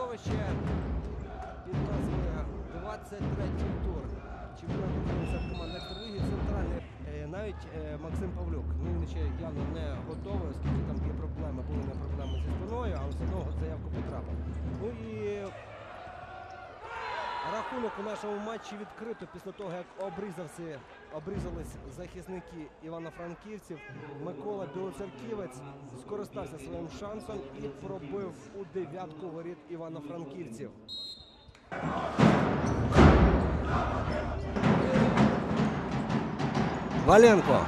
середовище під назвою 23-й тур чемпіонату України серед команд екстраліги центральний. Е, Навіть е, Максим Павлюк. Ну він ще явно не готовий, оскільки там є проблеми, були не проблеми зі спиною, але все одно заявку потрапив. Ну і рахунок у нашому матчі відкрито після того, як обрізався, обрізались захисники Івано-Франківців. Микола Білоцерківець скористався своїм шансом і пробив у дев'ятку воріт Івано-Франківців. Валенко.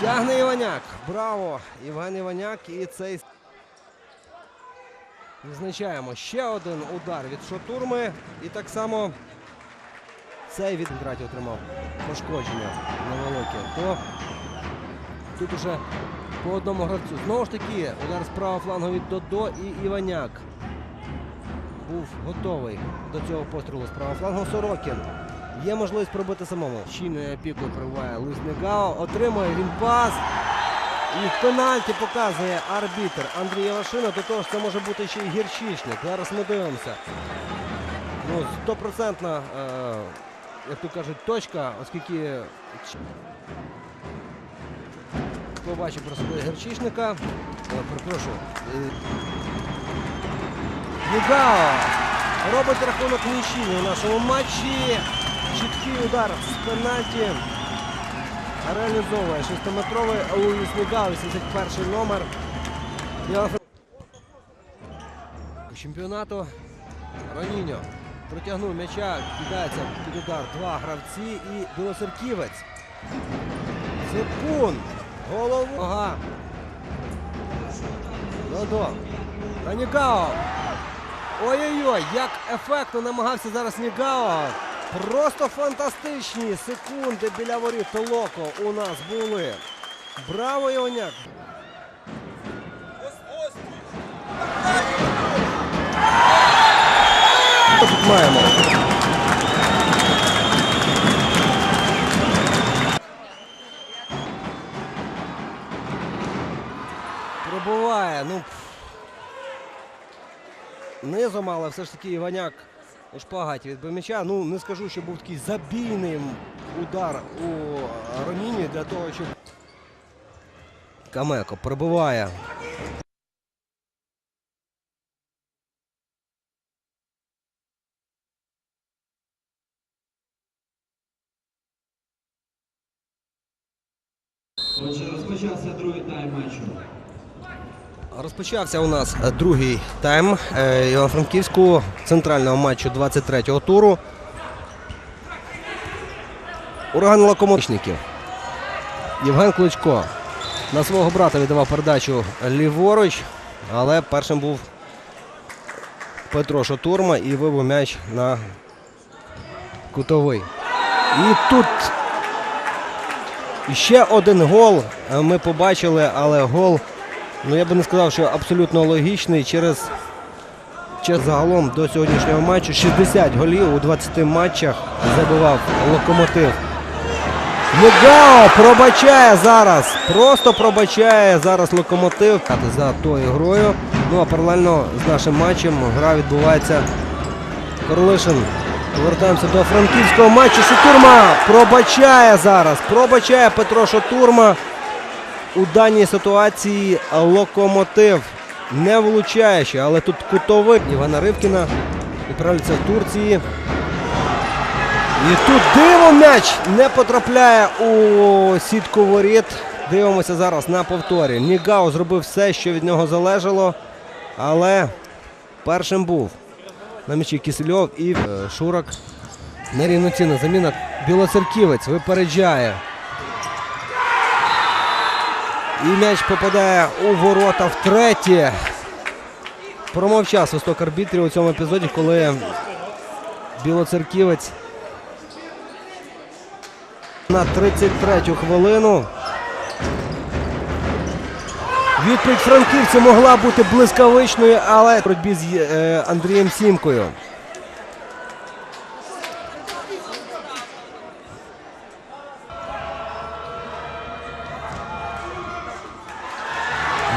Тягне Іваняк. Браво! Євген Іваняк і цей. Відзначаємо ще один удар від Шотурми. І так само цей від Граті отримав пошкодження невелике. То тут уже по одному гравцю. Знову ж таки, удар з правого флангу від Додо і Іваняк. Був готовий до цього пострілу з правого флангу Сорокін. Є можливість пробити самому. Щільною опікою прибуває Луїс Негао. Отримує він пас. І пенальті показує арбітр Андрій Явашина. До того ж, це може бути ще й гірчичник. Зараз ми дивимося. Ну, стопроцентна, е, як то кажуть, точка, оскільки побачив про себе гірчичника. Е, перепрошую. Е, робить рахунок нічийний у нашому матчі. Чіткий удар з пенальті. Реалізовує 6-метровий Луїс Нігао, 81 номер. Чемпіонату Роніньо протягнув м'яча, кидається під удар два гравці і Білоцерківець. Ципун. Голову. Нога. Додо. Та Нігао. Ой-ой-ой, як ефектно намагався зараз Нігао. Просто фантастичні секунди біля воріт Локо у нас були. Браво, Іваняк! Маємо? Пробуває, ну. Низом, але все ж таки Іваняк у шпагаті відбив м'яча. Ну, не скажу, що був такий забійний удар у Роміні для того, щоб. Камеко пробиває. Розпочався другий тайм матчу. Розпочався у нас е, другий тайм е, Івано-Франківського центрального матчу 23-го туру. Ураган локомотивників. Євген Кличко на свого брата віддавав передачу ліворуч, але першим був Петро Шотурма і вибив м'яч на кутовий. І тут ще один гол е, ми побачили, але гол. Ну я би не сказав, що абсолютно логічний через, через загалом до сьогоднішнього матчу 60 голів у 20 матчах забивав локомотив. Мугао пробачає зараз. Просто пробачає зараз локомотив за тою грою. Ну а паралельно з нашим матчем гра відбувається Корлишин. Повертаємося до франківського матчу. Шутурма пробачає зараз. Пробачає Петро Шотурма. У даній ситуації локомотив не влучає ще, але тут кутовик Івана Ривкіна відправляється в Турції. І тут диво м'яч не потрапляє у сітку воріт. Дивимося зараз на повторі. Нігау зробив все, що від нього залежало, але першим був на м'ячі Кисельов і е, Шурак. Нерівноцінна заміна. Білоцерківець випереджає. І м'яч попадає у ворота втретє. Промовчав свисток арбітрів у цьому епізоді, коли Білоцерківець на 33-ю хвилину. Відповідь франківців могла бути блискавичною, але в боротьбі з е, Андрієм Сімкою.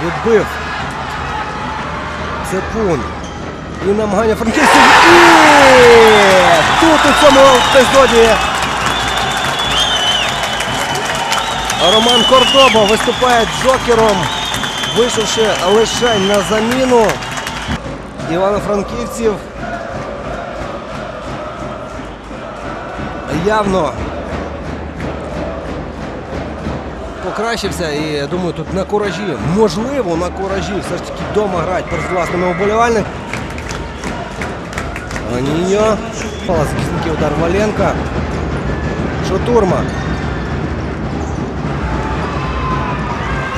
Відбив. Цепун. І намагання франківців. І тут у цьому епізоді Роман Кордоба виступає джокером, вийшовши лише на заміну Івано-Франківців. Явно покращився і думаю, тут на куражі, можливо, на куражі все ж таки вдома грають перед власними вболівальниками. Аніньо. Пала захисників удар Валенка. Шотурма.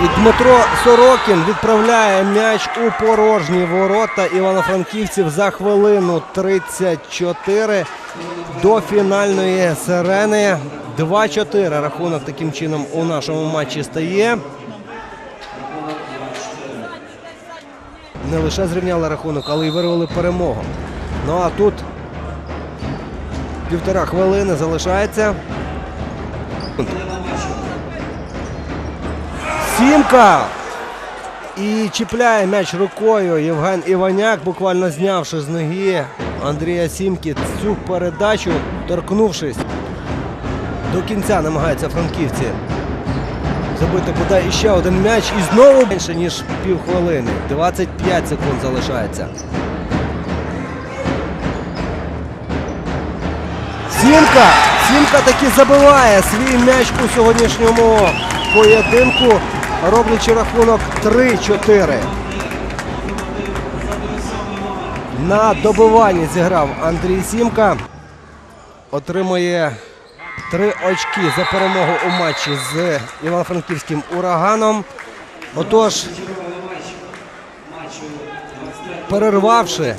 І Дмитро Сорокін відправляє м'яч у порожні ворота Івано-Франківців за хвилину 34 до фінальної сирени. 2-4 рахунок таким чином у нашому матчі стає. Не лише зрівняли рахунок, але й вирвали перемогу. Ну а тут півтора хвилини залишається. Сімка! І чіпляє м'яч рукою Євген Іваняк, буквально знявши з ноги Андрія Сімки цю передачу, торкнувшись. До кінця намагаються франківці забити бодай іще один м'яч і знову менше, ніж півхвилини. 25 секунд залишається. Сімка! Сімка таки забиває свій м'яч у сьогоднішньому поєдинку, роблячи рахунок 3-4. На добиванні зіграв Андрій Сімка. Отримує три очки за перемогу у матчі з Івано-Франківським ураганом. Отож, перервавши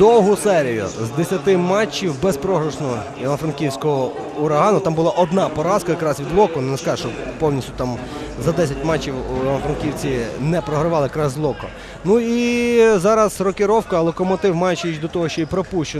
довгу серію з 10 матчів безпрограшного Івано-Франківського урагану. Там була одна поразка якраз від Локо. Не скажу, що повністю там за 10 матчів Івано-Франківці не програвали якраз з Локо. Ну і зараз рокіровка, локомотив маючи до того, що і пропущено.